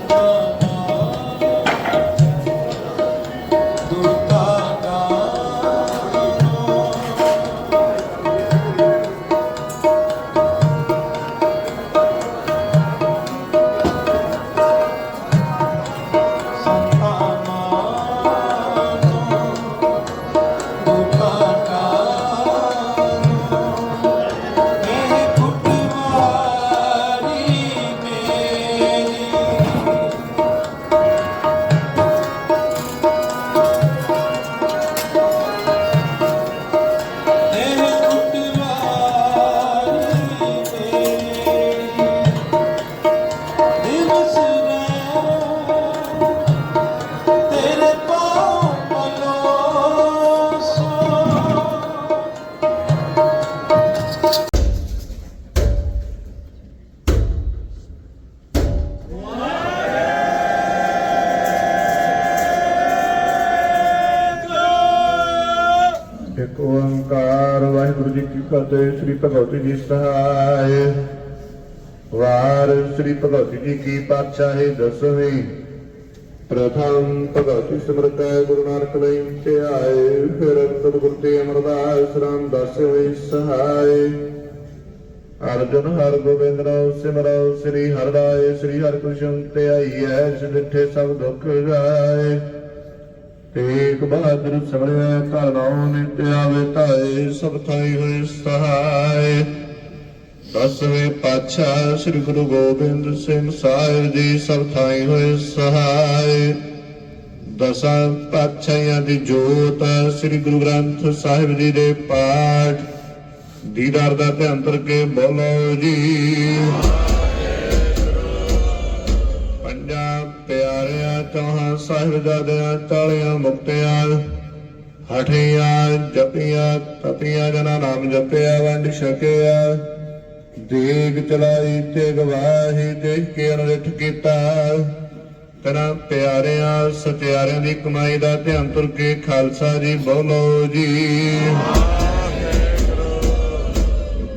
Oh. ਫਤਿਹ, ਸ੍ਰੀ ਭਗਵਤੀ ਜੀ ਸਹਾਇ। ਵਾਰ ਸ੍ਰੀ ਭਗਵਤੀ ਜੀ ਕੀ ਪਾਤਸ਼ਾਹੀ ਦਸਵੀਂ। ਪ੍ਰਥਮ ਭਗਵਤੀ ਸਿਮਰਤ ਗੁਰੂ ਨਾਨਕ ਲਈ ਧਿਆਏ ਫਿਰ ਅੰਤਰ ਗੁਰਤੇ ਅਮਰਦਾਸ ਰਾਮਦਾਸ ਹੋਈ ਸਹਾਇ। ਅਰਜੁਨ ਹਰ ਗੋਬਿੰਦ ਰਾਉ ਸਿਮਰਉ ਸ੍ਰੀ ਹਰਿ ਰਾਏ ਸ੍ਰੀ ਹਰਿ ਕ੍ਰਿਸ਼ਨ ਧਿਆਈਐ ਸਿਧਿਠੇ ਸਭ ਦੁੱਖ ਜਾਏ ਤੇਗ ਬਹਾਦਰ ਸਿਮਰਿਆ ਘਰ ਨਿਤ ਆਵੇ ਧਾਏ ਸਭ ਥਾਈ ਹੋਏ ਸਹਾਇ ਦਸਵੇਂ ਪਾਤਸ਼ਾਹ ਸ੍ਰੀ ਗੁਰੂ ਗੋਬਿੰਦ ਸਿੰਘ ਸਾਹਿਬ ਜੀ ਸਭ ਥਾਈ ਹੋਏ ਸਹਾਇ ਦਸਾਂ ਪਾਤਸ਼ਾਹਾਂ ਦੀ ਜੋਤ ਸ੍ਰੀ ਗੁਰੂ ਗ੍ਰੰਥ ਸਾਹਿਬ ਜੀ ਦੇ ਪਾਠ। ਦੀਦਾਰ ਦਾ ਧਿਆਨ ਕਰਕੇ ਬੋਲੋ ਜੀ। ਪਿਆਰਿਆਂ ਚੌਹਾਂ ਸਾਹਿਬਜ਼ਾਦਿਆਂ ਚਾਲੀਆਂ ਮੁਕਤਿਆਂ। ਹਠੀਆਂ ਜਪੀਆਂ, ਤਪੀਆਂ ਜਨਾ ਨਾਮ ਜਪਿਆ, ਵੰਡ ਛਕਿਆ। ਦੇਗ ਚਲਾਈ ਤੇ ਗਵਾਹੀ ਦੇਖ ਕੇ ਅਨੁਰਿਠ ਕੀਤਾ। ਤਨਾ ਪਿਆਰਿਆਂ, ਸਤਿਆਰਿਆਂ ਦੀ ਕਮਾਈ ਦਾ ਧਿਆਨ ਤੁਰ ਕੇ ਖਾਲਸਾ ਜੀ ਬੋਲੋ ਜੀ।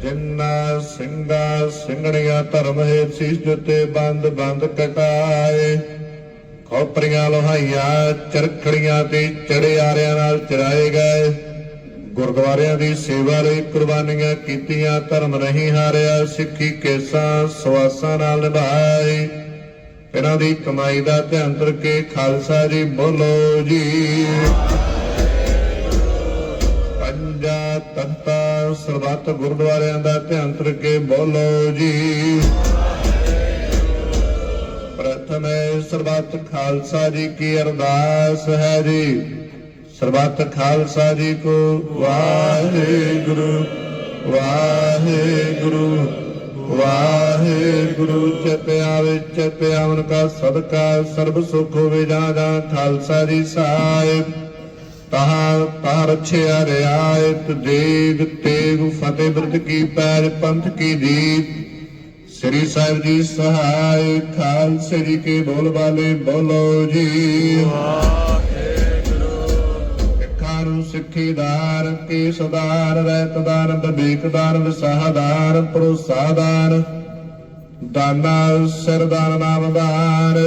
ਜਿੰਨਾ ਸਿੰਘਾ, ਸਿੰਘਣੀਆਂ ਧਰਮ ਹੈ ਸੀਸ ਜੁੱਤੇ ਬੰਦ ਬੰਦ ਕਟਾਏ। ਖੋਪਰੀਆਂ ਲੋਹਾਈਆਂ, ਚਰਖੜੀਆਂ ਤੇ ਚੜਿਆਰਿਆਂ ਨਾਲ ਚਰਾਏ ਗਏ। ਗੁਰਦੁਆਰਿਆਂ ਦੀ ਸੇਵਾ ਲਈ ਕੁਰਬਾਨੀਆਂ ਕੀਤੀਆਂ, ਧਰਮ ਨਹੀਂ ਹਾਰਿਆ, ਸਿੱਖੀ ਕੇਸਾਂ ਸਵਾਸਾਂ ਨਾਲ ਨਿਭਾਏ। ਇਹਨਾਂ ਦੀ ਕਮਾਈ ਦਾ ਧਿਆਨ ਕੇ ਖਾਲਸਾ ਜੀ ਬੋਲੋ ਜੀ। ਪੰਜਾ ਤਖਤਾ ਸਰਬੱਤ ਗੁਰਦੁਆਰਿਆਂ ਦਾ ਧਿਆਨ ਕੇ ਬੋਲੋ ਜੀ। ਸਰਬੱਤ ਖਾਲਸਾ ਜੀ ਕੀ ਅਰਦਾਸ ਹੈ ਜੀ। ਸਰਬੱਤ ਖਾਲਸਾ ਜੀ ਕੋ ਵਾਹਿਗੁਰੂ ਵਾਹਿਗੁਰੂ ਵਾਹਿਗੁਰੂ। ਚਪਿਆ ਵਿੱਚ ਪਿਆਵਨ ਕਾ ਸਦਕਾ, ਸਰਬ ਸੁਖ ਹੋਵੇ ਜਾ ਜਾ ਖਾਲਸਾ ਜੀ ਸਾਹਿਬ। ਤਹਾਂ ਤਹਾਂ ਰਛਿਆ ਰਿਆਇਤ ਦੇਗ ਤੇਗ ਫਤਿਹ ਬਿਰਦ ਕੀ ਪੈਰ ਪੰਥ ਕੀ ਦੀਪ। ਸ੍ਰੀ ਸਾਹਿਬ ਜੀ ਸਹਾਇ ਖਾਲਸੇ ਜੀ ਕੇ ਬੋਲ ਬਾਲੇ ਬੋਲੋ ਜੀ। ਸਿੱਖਾਂ ਨੂੰ ਸਿੱਖੀਦਾਰ ਕੇਸਦਾਰ ਰਹਿਤਦਾਰ ਵਿਵੇਕਦਾਰ ਵਿਸਾਹਦਾਰ ਪ੍ਰੋਸਾਦਾਰ ਦਾਨਾ ਸਰਦਾਰ, ਨਾਮਦਾਰ।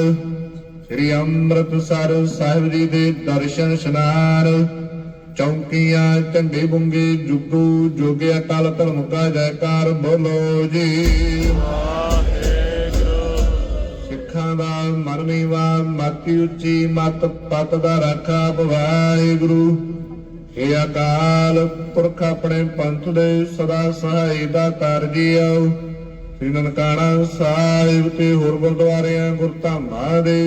ਸ੍ਰੀ ਅੰਮ੍ਰਿਤਸਰ ਸਾਹਿਬ ਜੀ ਦੇ ਦਰਸ਼ਨ ਇਸ਼ਨਾਨ ਚੌਂਕੀਆਂ ਝੰਡੇ ਬੁੰਗੇ ਜੁਗੂ ਜੋਗਿਆ ਕਾਲ ਧਰਮ ਕਾ ਜੈਕਾਰ ਬੋਲੋ ਜੀ। ਸਿੱਖਾਂ ਦਾ ਮਨ ਨੀਵਾ ਮਾਤੀ ਉੱਚੀ ਮਤ ਪਤ ਦਾ ਰਾਖਾ ਵਾਹਿਗੁਰੂ ਏ ਅਕਾਲ ਪੁਰਖ ਆਪਣੇ ਪੰਥ ਦੇ ਸਦਾ ਸਹਾਈ ਦਾ ਤਰਜੀਓ ਸ੍ਰੀ ਨਨਕਾਣਾ ਸਾਹਿਬ ਤੇ ਹੋਰ ਗੁਰਦੁਆਰਿਆਂ ਗੁਰਧਾਮਾਂ ਦੇ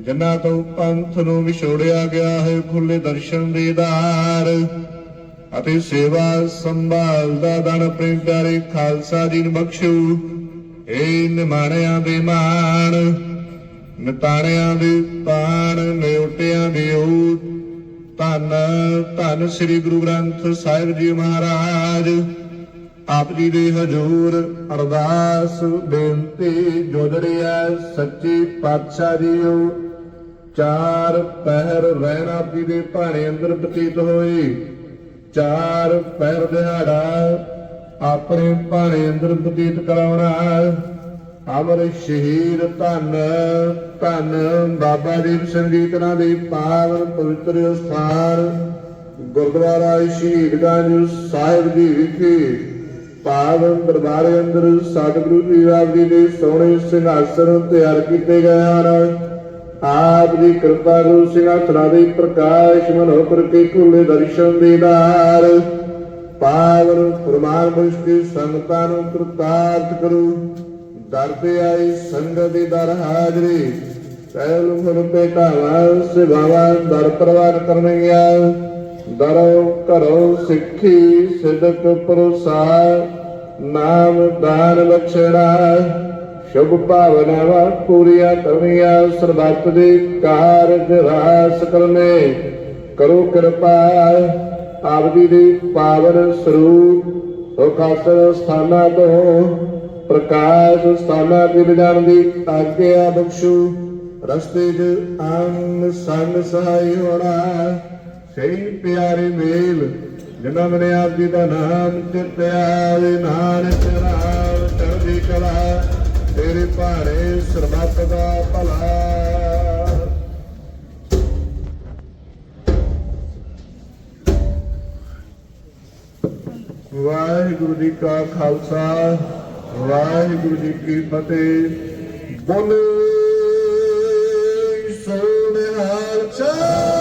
ਜਿਨ੍ਹਾਂ ਤੋਂ ਪੰਥ ਨੂੰ ਵਿਛੋੜਿਆ ਗਿਆ ਹੈ ਖੁੱਲੇ ਦਰਸ਼ਨ ਦੀਦਾਰ ਅਤੇ ਸੇਵਾ ਸੰਭਾਲ ਦਾ ਦਾਨ ਆਪਣੇ ਪਿਆਰੇ ਖਾਲਸਾ ਜੀ ਨੂੰ ਬਖਸ਼ੂ। ਏ ਨਿਮਾਣਿਆਂ ਦੇ ਮਾਣ, ਨਿਤਾਣਿਆਂ ਦੇ ਪਾਣ ਨਿਉਟਿਆਂ ਦੇ ਊਟ ਧੰਨ ਧੰਨ ਸ੍ਰੀ ਗੁਰੂ ਗ੍ਰੰਥ ਸਾਹਿਬ ਜੀ ਮਹਾਰਾਜ। ਆਪ ਜੀ ਦੇ ਹਜੂਰ ਅਰਦਾਸ ਬੇਨਤੀ ਜੋਦੜਿਆ ਸੱਚੀ ਪਾਤਸ਼ਾਹ ਜੀਓ। ਚਾਰ ਪਹਿਰ ਰਹਿਣਾ ਆਪ ਜੀ ਦੇ ਭਾਣੇ ਅੰਦਰ ਬਤੀਤ ਹੋਈ ਚਾਰ ਪਹਿਰ ਦਿਹਾੜਾ ਆਪਣੇ ਭਾਣੇ ਅੰਦਰ ਬਤੀਤ ਕਰਾਉਣਾ। ਅਮਰ ਸ਼ਹੀਦ ਧੰਨ ਧੰਨ ਬਾਬਾ ਦੀਪ ਸਿੰਘ ਦੇ ਪਾਵਨ ਪਵਿੱਤਰ ਸਥਾਨ ਗੁਰਦੁਆਰਾ ਸ਼ਹੀਦਗੰਜ ਸਾਹਿਬ ਦੀ ਵਿਖੇ ਪਾਵਨ ਦਰਬਾਰ ਅੰਦਰ ਸਤਿਗੁਰੂ ਜੀ ਆਪ ਜੀ ਦੇ ਸੋਹਣੇ ਸਿੰਘਾਸਨ ਤਿਆਰ ਕੀਤੇ ਗਏ ਹਨ। ਆਪ ਦੀ ਕਿਰਪਾ ਨੂੰ ਸਿੰਘਾਸਨਾਂ ਦੇ ਪ੍ਰਕਾਸ਼ ਮਨ ਹੋ ਕਰਕੇ ਖੁੱਲੇ ਦਰਸ਼ਨ ਦੀਦਾਰ ਪਾਵਨ ਫਰਮਾਨ ਬਖਸ਼ ਕੇ ਸੰਗਤਾਂ ਨੂੰ ਕਰਤਾਰਥ ਕਰੂ। ਦਰ ਤੇ ਆਈ ਸੰਗਤ ਦੀ ਦਰ ਹਾਜ਼ਰੀ। ਪਹਿਲ ਫੁਰ ਪੇਟਾਵਾ ਸਿਵਾਵਾ ਦਰ ਪ੍ਰਵਾਨ ਕਰਨ ਗਿਆ ਦਰੋ ਘਰੋ ਸਿੱਖੀ, ਸਿਦਕ ਪਰੋਸਾ ਨਾਮ, ਦਾਨ, ਬਖਸ਼ਣਾ। ਸ਼ੁਭ ਭਾਵਨਾਵਾਂ ਪੂਰੀਆਂ ਕਰਨੀਆਂ, ਸਰਬੱਤ ਦੇ ਕਾਰਜ ਰਾਸ ਕਰਨੇ। ਕਰੋ ਕਿਰਪਾ, ਆਪਦੀ ਦੇ ਪਾਵਨ ਸਰੂਪ ਸੁਖਾਸਨ ਸਥਾਨਾਂ ਤੋਂ, ਪ੍ਰਕਾਸ਼ ਸਥਾਨਾਂ ਦੇ ਵਿਧਾਨ ਦੀ ਆਗਿਆ ਬਖਸ਼ੂ। ਰਸਤੇ 'ਚ ਅੰਗ ਸੰਗ ਸਹਾਈ ਹੋਣਾ, ਸਹੀ ਪਿਆਰੇ ਮੇਲ, ਜਿਨ੍ਹਾਂ ਮਨੇ ਆਪ ਜੀ ਦਾ ਨਾਮ ਚਿਤ ਨਾਨਕ ਰਾਮ ਚੜ੍ਹਦੀ ਕਲਾ। ਤੇਰੇ ਭਾਰੇ ਸਰਬੱਤ ਦਾ ਭਲਾ। ਵਾਹਿਗੁਰੂ ਜੀ ਕਾ ਖਾਲਸਾ, ਵਾਹਿਗੁਰੂ ਜੀ ਕੀ ਫਤਿਹ। ਬੋਲੇ ਸੋਨਿਹਾਰ ਚਾ